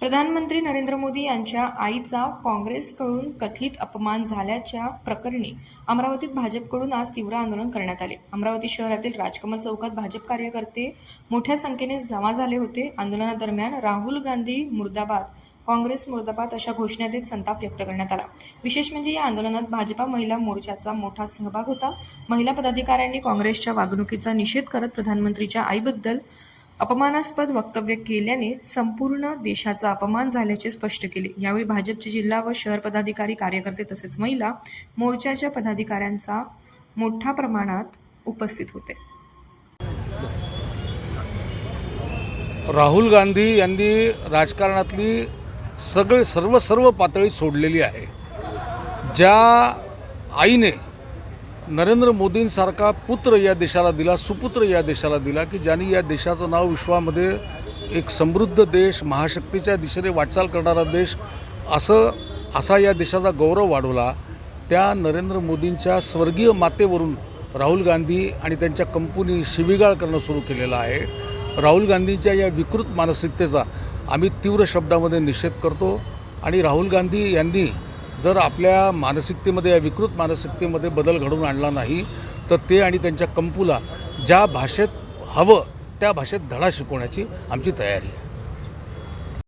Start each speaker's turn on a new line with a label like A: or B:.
A: प्रधानमंत्री नरेंद्र मोदी यांच्या आईचा काँग्रेसकडून कथित अपमान झाल्याच्या प्रकरणी अमरावतीत भाजपकडून आज तीव्र आंदोलन करण्यात आले. अमरावती शहरातील राजकमल चौकात भाजप कार्यकर्ते मोठ्या संख्येने जमा झाले होते. आंदोलनादरम्यान राहुल गांधी मुर्दाबाद काँग्रेस मुर्दाबाद अशा घोषणा देत संताप व्यक्त करण्यात आला. विशेष म्हणजे या आंदोलनात भाजपा महिला मोर्चाचा मोठा सहभाग होता. महिला पदाधिकाऱ्यांनी काँग्रेसच्या वागणुकीचा निषेध करत प्रधानमंत्रीच्या आईबद्दल अपमानास्पद वक्तव्य केल्याने संपूर्ण देशाचा अपमान झाल्याचे स्पष्ट केले. यावेळी भाजपचे जिल्हा व शहर पदाधिकारी कार्यकर्ते तसेच महिला मोर्चाच्या पदाधिकाऱ्यांचा मोठ्या प्रमाणात उपस्थित होते.
B: राहुल गांधी यांनी राजकारणातली सगळे सर्व सर्व पातळी सोडलेली आहे. ज्या आईने नरेंद्र मोदींसारखा पुत्र या देशाला दिला सुपुत्र या देशाला दिला की ज्यांनी या देशाचं नाव विश्वामध्ये एक समृद्ध देश महाशक्तीच्या दिशेने वाटचाल करणारा देश असं असा या देशाचा गौरव वाढवला त्या नरेंद्र मोदींच्या स्वर्गीय मातेवरून राहुल गांधी आणि त्यांच्या कंपनी शिवीगाळ करणं सुरू केलेलं आहे. राहुल गांधींच्या या विकृत मानसिकतेचा आम्ही तीव्र शब्दामध्ये निषेध करतो आणि राहुल गांधी यांनी जर आपल्या मानसिकतेमध्ये या विकृत मानसिकतेमध्ये बदल घडवून आणला नाही तर ते आणि त्यांच्या कंपूला ज्या भाषेत हवं त्या भाषेत धडा शिकवण्याची आमची तयारी आहे.